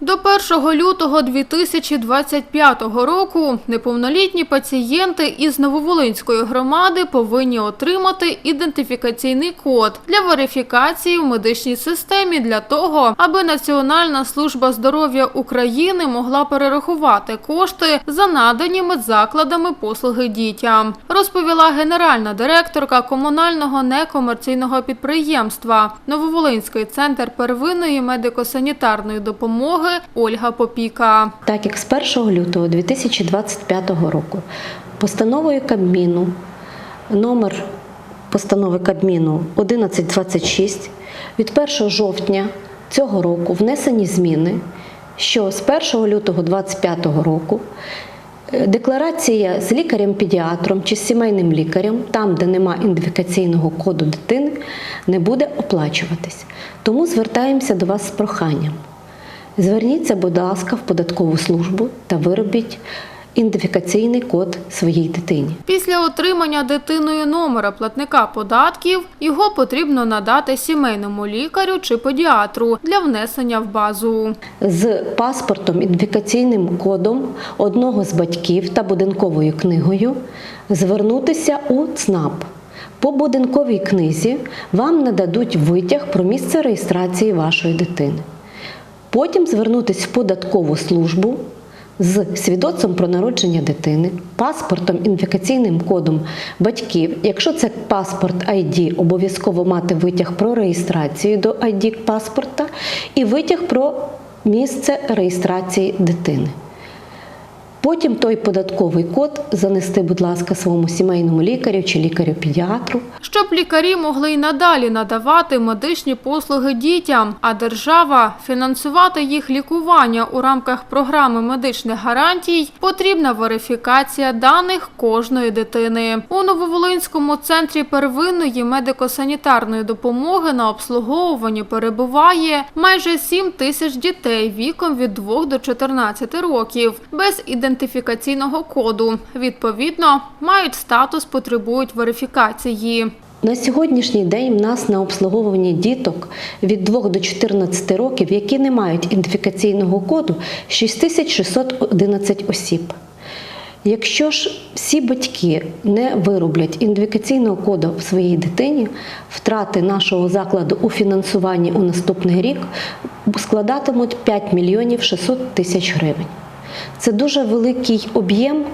До 1 лютого 2025 року неповнолітні пацієнти із Нововолинської громади повинні отримати ідентифікаційний код для верифікації в медичній системі для того, аби Національна служба здоров'я України могла перерахувати кошти за надані медзакладами послуги дітям, розповіла генеральна директорка комунального некомерційного підприємства. Нововолинський центр первинної медико-санітарної допомоги Ольга Попіка. Так як з 1 лютого 2025 року постановою Кабміну номер постанови Кабміну 1126 від 1 жовтня цього року внесені зміни, що з 1 лютого 2025 року е, декларація з лікарем-педіатром чи з сімейним лікарем, там, де нема ідентифікаційного коду дитини, не буде оплачуватись. Тому звертаємося до вас з проханням. Зверніться, будь ласка, в податкову службу та виробіть ідентифікаційний код своїй дитині. Після отримання дитиною номера платника податків його потрібно надати сімейному лікарю чи педіатру для внесення в базу. З паспортом, ідентифікаційним кодом одного з батьків та будинковою книгою звернутися у ЦНАП. По будинковій книзі вам нададуть витяг про місце реєстрації вашої дитини. Потім звернутися в податкову службу з свідоцтвом про народження дитини, паспортом, ідентифікаційним кодом батьків. Якщо це паспорт ID, обов'язково мати витяг про реєстрацію до ID паспорта і витяг про місце реєстрації дитини. Потім той податковий код занести, будь ласка, своєму сімейному лікарю чи лікарю-педіатру. Щоб лікарі могли й надалі надавати медичні послуги дітям, а держава фінансувати їх лікування у рамках програми медичних гарантій, потрібна верифікація даних кожної дитини. У Нововолинському центрі первинної медико-санітарної допомоги на обслуговуванні перебуває майже 7 тисяч дітей віком від 2 до 14 років без ідентифікаційного коду. Відповідно, мають статус, потребують верифікації. На сьогоднішній день в нас на обслуговуванні діток від 2 до 14 років, які не мають ідентифікаційного коду, 6611 осіб. Якщо ж всі батьки не вироблять ідентифікаційного коду в своїй дитині, втрати нашого закладу у фінансуванні у наступний рік складатимуть 5 мільйонів 600 тисяч гривень. Це дуже великий об'єм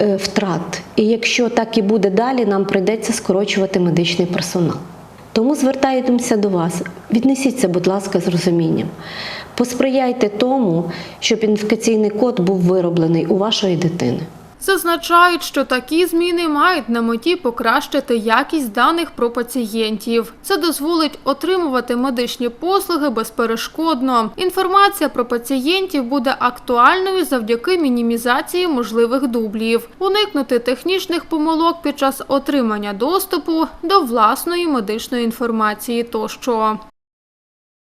е, втрат. І якщо так і буде далі, нам прийдеться скорочувати медичний персонал. Тому звертаємося до вас. Віднесіться, будь ласка, з розумінням. Посприяйте тому, щоб інфекційний код був вироблений у вашої дитини. Зазначають, що такі зміни мають на меті покращити якість даних про пацієнтів. Це дозволить отримувати медичні послуги безперешкодно. Інформація про пацієнтів буде актуальною завдяки мінімізації можливих дублів, уникнути технічних помилок під час отримання доступу до власної медичної інформації тощо.